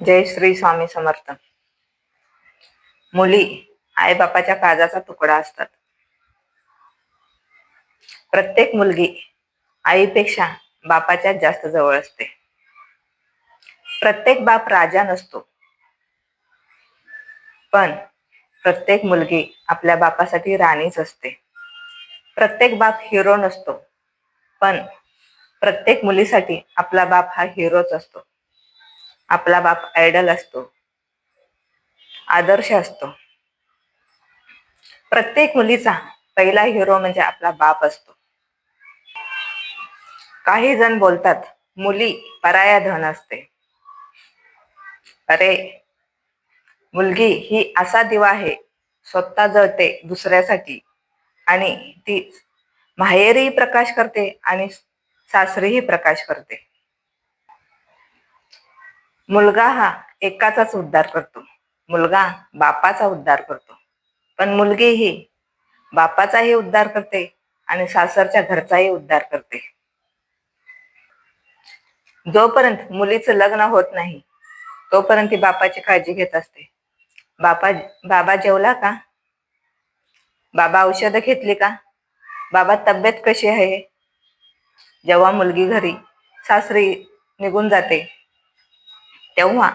जय श्री स्वामी समर्थ. मुली आईबापाच्या काजाचा तुकडा असतात. प्रत्येक मुलगी आईपेक्षा बापाच्या जास्त जवळ असते. प्रत्येक बाप राजा नसतो. पण प्रत्येक मुलगी आपल्या बापासाठी राणीच असते. प्रत्येक बाप हिरो नसतो. पण प्रत्येक मुलीसाठी आपला बाप हा हिरोच असतो. आपला बाप आयडल असतो. आदर्श असतो. प्रत्येक मुलीचा पहिला हिरो म्हणजे आपला बाप असतो. काही जण बोलतात मुली पराया धन असते. अरे मुलगी ही असा दिवा आहे स्वतः जळते दुसऱ्यासाठी आणि ती माहेरही प्रकाश करते आणि सासरीही प्रकाश करते. मुलगा हा एकाचाच उद्धार करतो. मुलगा बापाचा उद्धार करतो. पण मुलगी ही बापाचाही उद्धार करते आणि सासरच्या घरचाही उद्धार करते. जोपर्यंत मुलीचं लग्न होत नाही तोपर्यंत ती बापाची काळजी घेत असते. बापा बाबा जेवला का? बाबा औषधं घेतली का? बाबा तब्येत कशी आहे? जेव्हा मुलगी घरी सासरी निघून जाते तेव्हा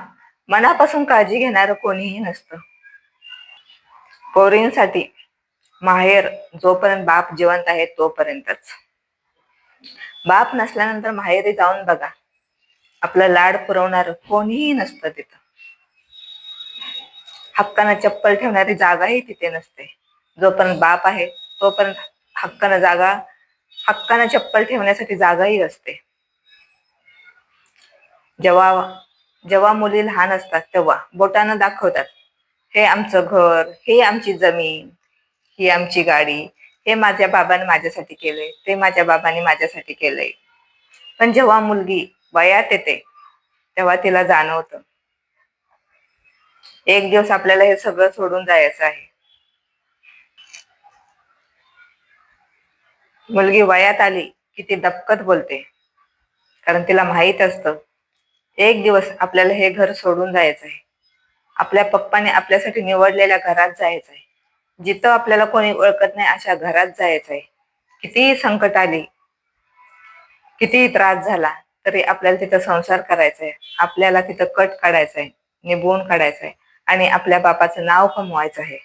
मनापासून काळजी घेणारं कोणीही नसतं. पोरींसाठी माहेर जोपर्यंत बाप जिवंत आहे तोपर्यंतच. बाप नसल्यानंतर माहेरी जाऊन बघा. आपलं लाड पुरवणार कोणीही नसतं तिथं. हक्कानं चप्पल ठेवणारी जागाही तिथे नसते. जोपर्यंत बाप आहे तोपर्यंत हक्कानं जागा हक्कानं चप्पल ठेवण्यासाठी जागाही असते. जेव्हा जेव्हा मुली लहान असतात तेव्हा बोटानं दाखवतात हे आमचं घर हे आमची जमीन ही आमची गाडी हे माझ्या बाबाने माझ्यासाठी केलंय ते माझ्या बाबाने माझ्यासाठी केलंय. पण जेव्हा मुलगी वयात येते तेव्हा तिला जाणवतं एक दिवस आपल्याला हे सगळं सोडून जायचं आहे. मुलगी वयात आली की ती दपकत बोलते कारण तिला माहीत असतं एक दिवस आपल्याला हे घर सोडून जायचं आहे. आपल्या पप्पाने आपल्यासाठी निवडलेल्या घरात जायचं आहे. जिथं आपल्याला कोणी ओळखत नाही अशा घरात जायचं आहे. कितीही संकट आली कितीही त्रास झाला तरी आपल्याला तिथं संसार करायचा आहे आपल्याला तिथं कट काढायचा आहे निभवून काढायचा आहे आणि आपल्या बापाचं नाव कमवायचं आहे.